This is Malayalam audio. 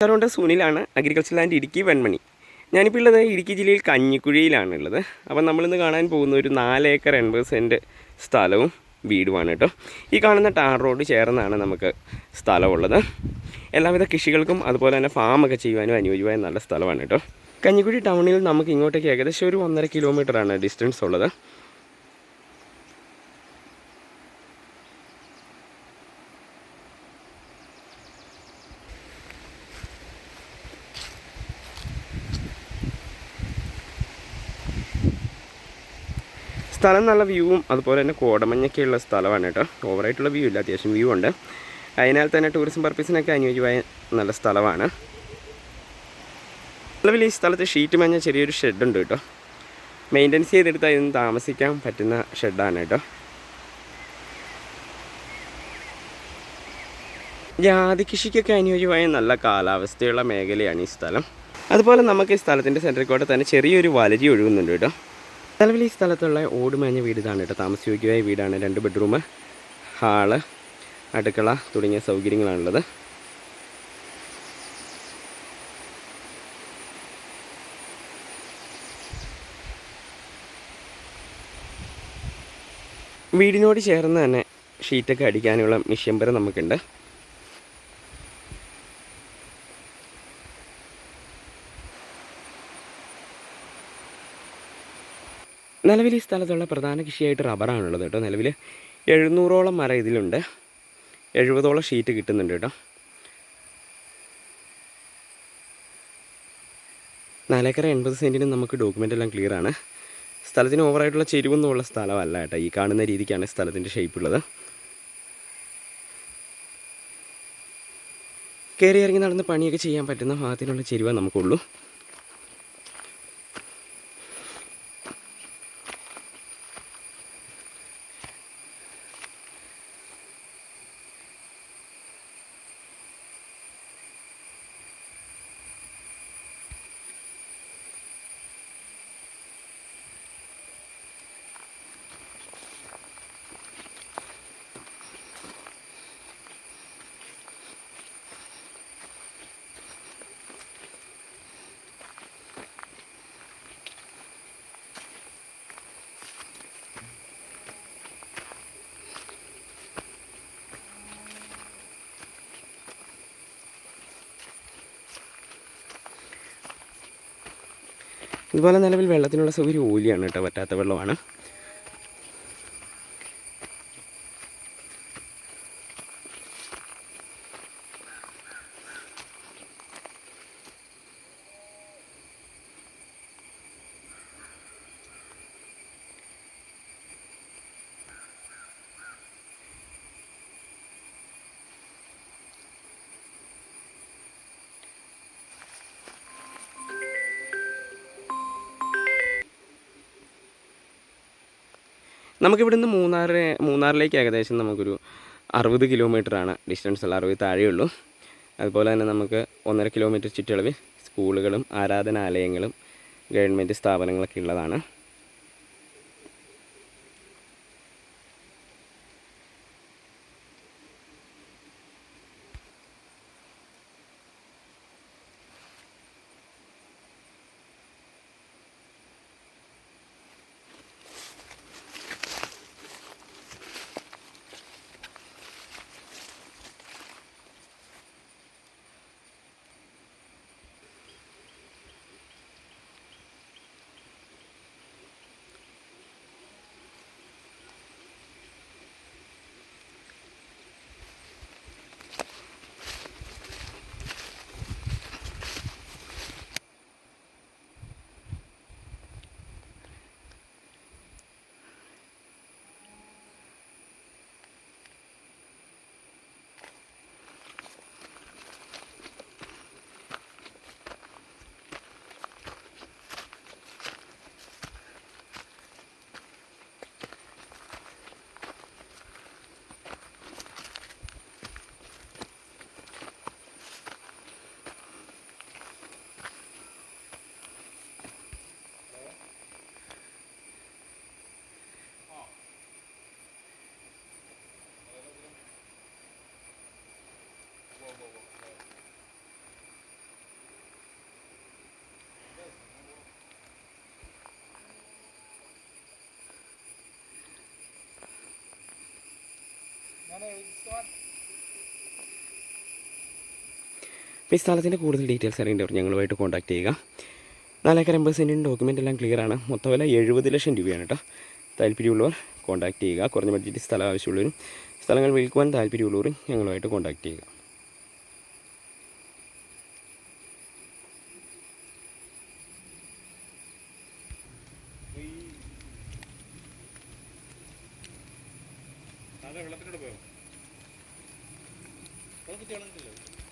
നമസ്കാരമുണ്ട് സുനിലാണ് അഗ്രികൾച്ചർ ലാൻഡ് ഇടുക്കി വെൺമണി. ഞാനിപ്പോൾ ഉള്ളത് ഇടുക്കി ജില്ലയിൽ കഞ്ഞിക്കുഴിയിലാണ് ഉള്ളത് അപ്പം നമ്മളിന്ന് കാണാൻ പോകുന്ന ഒരു നാല് ഏക്കർ എൺപത് സെന്റ് സ്ഥലവും വീടുമാണ് കേട്ടോ. ഈ കാണുന്ന ടാർ റോഡ് ചേർന്നാണ് നമുക്ക് സ്ഥലമുള്ളത്. എല്ലാവിധ കൃഷികൾക്കും അതുപോലെ തന്നെ ഫാമൊക്കെ ചെയ്യുവാനും അനുയോജ്യമായ നല്ല സ്ഥലമാണ് കേട്ടോ. കഞ്ഞിക്കുഴി ടൗണിൽ നമുക്ക് ഇങ്ങോട്ടേക്ക് ഏകദേശം ഒരു ഒന്നര കിലോമീറ്ററാണ് ഡിസ്റ്റൻസ് ഉള്ളത്. സ്ഥലം നല്ല വ്യൂവും അതുപോലെ തന്നെ കോടമഞ്ഞൊക്കെയുള്ള സ്ഥലമാണ് കേട്ടോ. ഓവറായിട്ടുള്ള വ്യൂ ഇല്ല അത്യാവശ്യം വ്യൂ ഉണ്ട്. അതിനാൽ തന്നെ ടൂറിസം പർപ്പസിനൊക്കെ അനുയോജ്യമായ നല്ല സ്ഥലമാണ്. നിലവിൽ ഈ സ്ഥലത്ത് ഷീറ്റ് മഞ്ഞ ചെറിയൊരു ഷെഡുണ്ട് കേട്ടോ. മെയിന്റനൻസ് ചെയ്തെടുത്ത് അതിന് താമസിക്കാൻ പറ്റുന്ന ഷെഡാണ് കേട്ടോ. ജാതി കൃഷിക്കൊക്കെ അനുയോജ്യമായ നല്ല കാലാവസ്ഥയുള്ള മേഖലയാണ് ഈ സ്ഥലം. അതുപോലെ നമുക്ക് ഈ സ്ഥലത്തിന്റെ സെന്ററിൽ കൂടെ തന്നെ ചെറിയൊരു വലരി ഒഴുകുന്നുണ്ട് കേട്ടോ. നിലവിൽ ഈ സ്ഥലത്തുള്ള ഓടുമേഞ്ഞ വീട് ഇതാണ് കേട്ടോ. താമസയോഗ്യമായ വീടാണ്. രണ്ട് ബെഡ്റൂം ഹാൾ അടുക്കള തുടങ്ങിയ സൗകര്യങ്ങളാണുള്ളത്. വീടിനോട് ചേർന്ന് തന്നെ ഷീറ്റൊക്കെ അടിക്കാനുള്ള മിഷ്യമ്പരം നമുക്കുണ്ട്. നിലവിൽ ഈ സ്ഥലത്തുള്ള പ്രധാന കൃഷിയായിട്ട് റബ്ബറാണുള്ളത് കേട്ടോ. നിലവിൽ എഴുന്നൂറോളം മരം ഇതിലുണ്ട്. എഴുപതോളം ഷീറ്റ് കിട്ടുന്നുണ്ട് കേട്ടോ. നാലേക്കര എൺപത് സെന്റിന് നമുക്ക് ഡോക്യുമെന്റ് എല്ലാം ക്ലിയർ ആണ്. സ്ഥലത്തിന് ഓവറായിട്ടുള്ള ചെരുവൊന്നും ഉള്ള സ്ഥലമല്ല കേട്ടോ. ഈ കാണുന്ന രീതിക്കാണ് സ്ഥലത്തിന്റെ ഷേപ്പ് ഉള്ളത്. കയറി ഇറങ്ങി നടന്ന് പണിയൊക്കെ ചെയ്യാൻ പറ്റുന്ന ഭാഗത്തിനുള്ള ചെരുവ നമുക്കുള്ളൂ. ഇതുപോലെ നിലവിൽ വെള്ളത്തിനുള്ള സൗകര്യം ഓലിയാണ് കേട്ടോ പറ്റാത്ത വെള്ളമാണ്. നമുക്കിവിടുന്ന് മൂന്നാർ മൂന്നാറിലേക്ക് ഏകദേശം നമുക്കൊരു അറുപത് കിലോമീറ്ററാണ്. ഡിസ്റ്റൻസ് ഉള്ള അറുപത് താഴെയുള്ളൂ. അതുപോലെ തന്നെ നമുക്ക് ഒന്നര കിലോമീറ്റർ ചുറ്റളവിൽ സ്കൂളുകളും ആരാധനാലയങ്ങളും ഗവൺമെന്റ് സ്ഥാപനങ്ങളൊക്കെ ഉള്ളതാണ്. ഈ സ്ഥലത്തിന്റെ കൂടുതൽ ഡീറ്റെയിൽസ് അറിയേണ്ടവർ ഞങ്ങളുമായിട്ട് കോൺടാക്ട് ചെയ്യുക. നാലേക്കര എൺപത് സെന്റിന്റെ ഡോക്യുമെന്റ് എല്ലാം ക്ലിയർ ആണ്. മൊത്തം വില എഴുപത് ലക്ഷം രൂപയാണ് കേട്ടോ. താല്പര്യമുള്ളവർ കോൺടാക്ട് ചെയ്യുക. കുറഞ്ഞ ബഡ്ജറ്റ് സ്ഥലം ആവശ്യമുള്ളവരും സ്ഥലങ്ങൾ വിൽക്കുവാൻ താല്പര്യമുള്ളവരും ഞങ്ങളുമായിട്ട് കോൺടാക്ട് ചെയ്യുക. വെള്ളത്തിനോട് പോയോ? അത് കുത്തി വളർന്നിട്ടില്ല